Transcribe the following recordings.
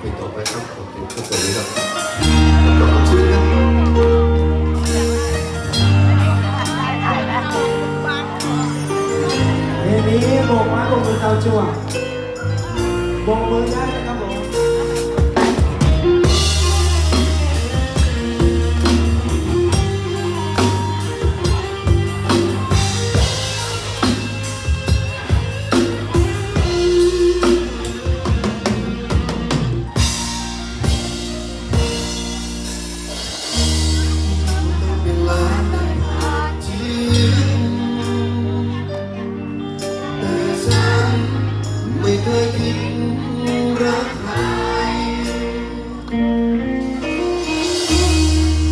เพลงต่อไปครับขอบคุณทุกคนเลยครับขอบคุณชื่อนะนี้โบกไม้โบกมือเตาจั่วโบกมือได้ เคยคิดรักใคร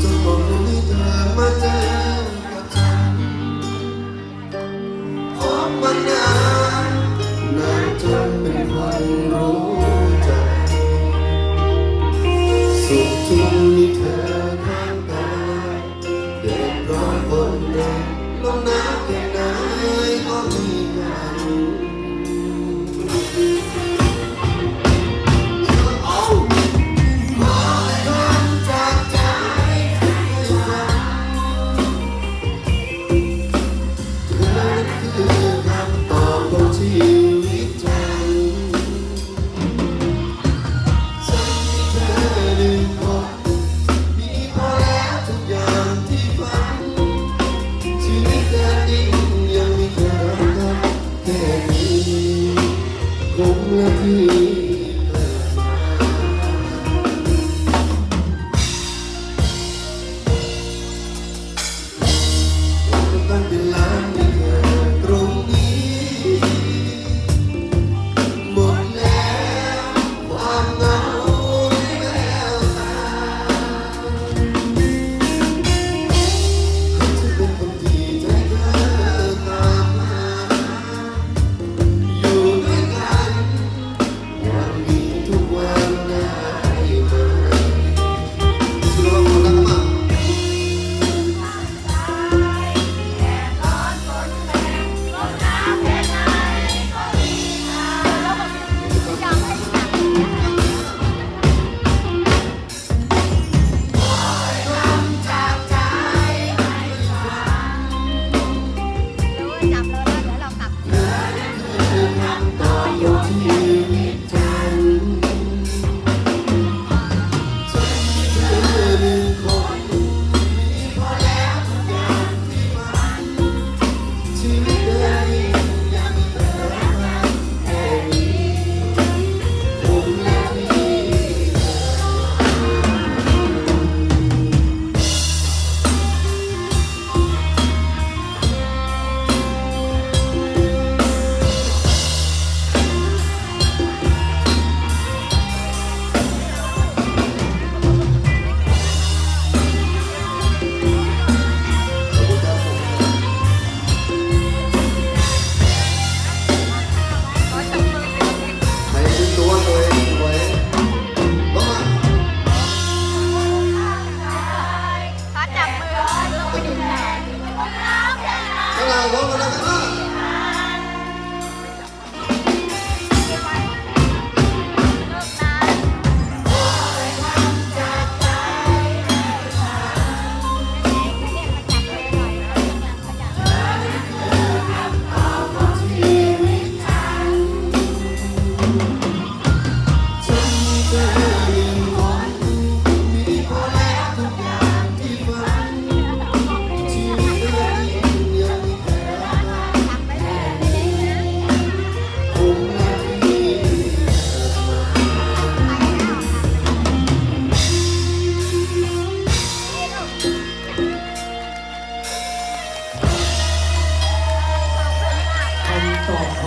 จนบอกวันนี้เธอมาเจอกับฉันพบมานานนานจนเป็นคนรู้ใจสุขที่มีเธอ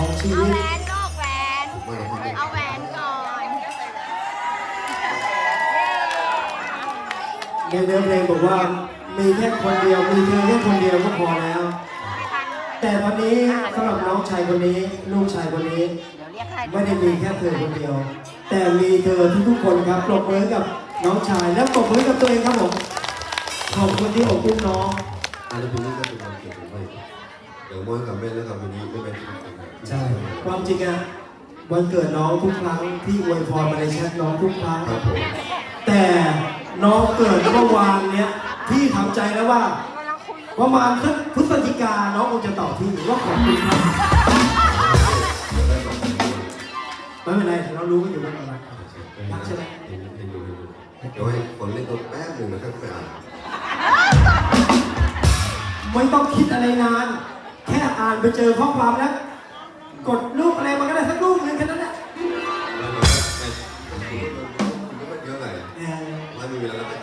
ของชีเอาวิแหวตนนอกแหวนเอาแหวนก่อนในเนื้อเพลงบอกว่ามีแค่คนเดียวมีเธอแค่คนเดียวก็พอแล้วแต่ตอนนี้สำหรับน้องชายคนนี้ ลูกชายคนนี้ เดี๋ยวเรียกใครไม่ได้มีแค่เธอคนเดียว แต่มีเธอทุกคนครับปรบมือกับน้องชายและปรบมือกับตัวเองครับผมขอบคุณที่อบอุ้มน้องอันนี้เป็นเรื่องที่เป็นความเกี่ยวกับไม่เดี๋ยวมองกับแม่แล้วกับวันนี้ไม่เป็นที่เป็นใช่ ความจริงอะวันเกิดน้องทุกครั้งที่อวยพรมาในแชทน้องทุกครั้ง ครับผมแต่น้องเกิดเมื่อวานเนี้ยพี่ทำใจแล้วว่าประมาณสักพฤศจิกาน้องคงจะตอบพี่ว่าขอบคุณครับไม่เป็นไรเรารู้กันอยู่ว่าอะไรรักใช่ไหมเดี๋ยวให้คนเล่นตัวแป๊บหนึ่งนะครับอ่านไม่ต้องคิดอะไรนาน แค่อ่านไปเจอข้อความแล้ว กดรูปอะไรมันก็ได้สักรูปหนึงแค่นั้นแหละแล้วมันก็นผมเยอะหน่อยเมีเวลาแล้ว